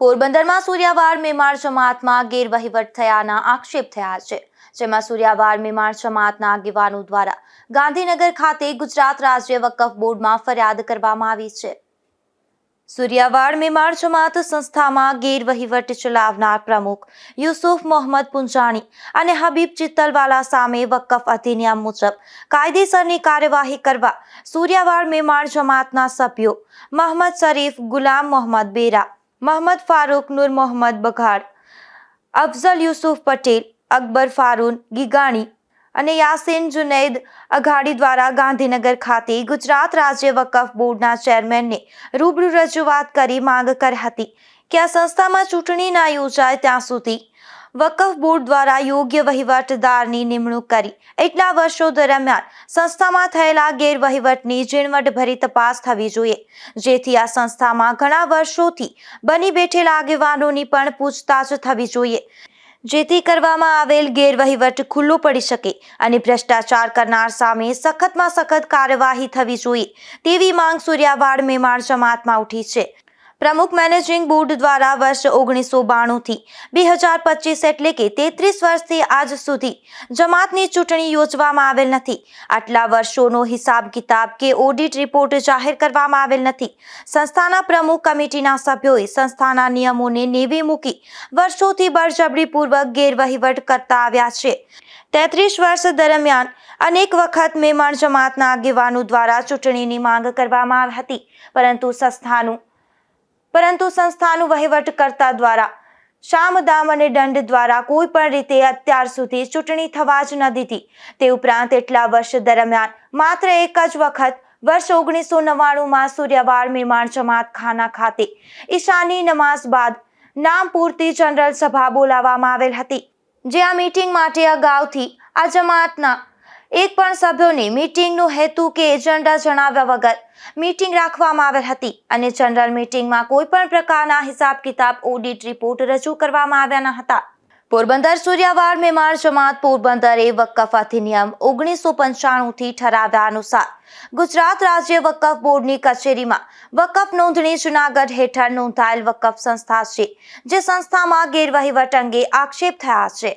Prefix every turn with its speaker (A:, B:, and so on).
A: પોરબંદરમાં સૂર્યાવાર મેમાર જમાતમાં ગેરવહીવટ થયાના આક્ષેપ થયા છે. જેમાં સૂર્યાવાર મેમાર જમાતના આગેવાનો દ્વારા ગાંધીનગર ખાતે ગુજરાત રાજ્ય વકફ બોર્ડમાં ફરિયાદ કરવામાં આવી છે. સૂર્યાવાડ મેમાર જમાત સંસ્થામાં ગેરવહીવટ ચલાવનાર પ્રમુખ યુસુફ મોહમ્મદ પુંજાણી અને હબીબ ચિત્તલવાલા સામે વકફ અધિનિયમ મુજબ કાયદેસરની કાર્યવાહી કરવા સૂર્યાવાડ મેમાર જમાતના સભ્યો મોહમ્મદ શરીફ ગુલામ મોહમ્મદ બેરા મોહમ્મદ ફારૂક નૂર મોહમ્મદ બઘાડ અફઝલ યુસુફ પટેલ અકબર ફારૂન ગીગાણી અને યાસીન જુનૈદ અઘાડી દ્વારા ગાંધીનગર ખાતે ગુજરાત રાજ્ય વકફ બોર્ડના ચેરમેનને રૂબરૂ રજૂઆત કરી માંગ કરી હતી કે આ સંસ્થામાં ચૂંટણી ના યોજાય ત્યાં સુધી વકફ બોર્ડ દ્વારા યોગ્ય વહીવટદારની નિમણૂક કરી. એટલા વર્ષો દરમિયાન સંસ્થામાં થયેલા ગેરવહીવટની ઝીણવટભરી તપાસ થવી જોઈએ. જેથી આ સંસ્થામાં ઘણા વર્ષોથી બની બેઠેલા આગેવાનોની પણ પૂછતાછ થવી જોઈએ. જેથી કરવામાં આવેલ ગેરવહીવટ ખુલ્લો પડી શકે અને ભ્રષ્ટાચાર કરનાર સામે સખતમાં સખત કાર્યવાહી થવી જોઈએ. તેવી માંગ સૂર્યાવાડ મેમાણ જમાતમાં ઉઠી છે. પ્રમુખ મેનેજિંગ બોર્ડ દ્વારા વર્ષ ઓગણીસો બાણુંથી બે હજાર પચીસ એટલે કે તેત્રીસ વર્ષથી આજ સુધી જમાતની ચૂંટણી યોજવામાં આવેલ નથી. આટલા વર્ષોનો હિસાબ કિતાબ કે ઓડિટ રિપોર્ટ જાહેર કરવામાં આવેલ નથી. સંસ્થાના પ્રમુખ કમિટીના સભ્યોએ સંસ્થાના નિયમોને નેવી મૂકી વર્ષોથી બળજબરીપૂર્વક ગેરવહીવટ કરતા આવ્યા છે. તેત્રીસ વર્ષ દરમિયાન અનેક વખત મેમણ જમાતના આગેવાનો દ્વારા ચૂંટણીની માંગ કરવામાં આવી હતી, પરંતુ સંસ્થાનું પરંતુ સંસ્થાનું વહીવટકર્તા દ્વારા શામદામ અને દંડ દ્વારા કોઈ પણ રીતે અત્યાર સુધી ચૂંટણી થવા જ ન દીધી. તે ઉપરાંત એટલા વર્ષ દરમિયાન માત્ર એક જ વખત વર્ષ ઓગણીસો નવ્વાણુંમાં સૂર્યવાડ નિર્માણ જમાત ખાના ખાતે ઈશાની નમાઝ બાદ નામ પૂરતી જનરલ સભા બોલાવવામાં આવેલ હતી, જે આ મીટિંગ માટે અગાઉથી આ જમાતના એક પણ સભ્યોની મીટિંગનો હેતુ કે એજન્ડા જણાવ્યા વગર મીટિંગ રાખવામાં આવેલ હતી અને જનરલ મીટિંગમાં કોઈ પણ પ્રકારના હિસાબ કિતાબ ઓડિટ રિપોર્ટ રજૂ કરવામાં આવ્યા ન હતા. પોરબંદર, સૂર્યાવાડ, મેમાર, જમાત, પોરબંદરે વકફ અધિનિયમ ઓગણીસો પંચાણુંથી ઠરાવ્યા અનુસાર ગુજરાત રાજ્ય વકફ બોર્ડની કચેરીમાં વકફ નોંધણી જુનાગઢ હેઠળ નોંધાયેલ વકફ સંસ્થા છે, જે સંસ્થામાં ગેરવહીવટ અંગે આક્ષેપ થયા છે.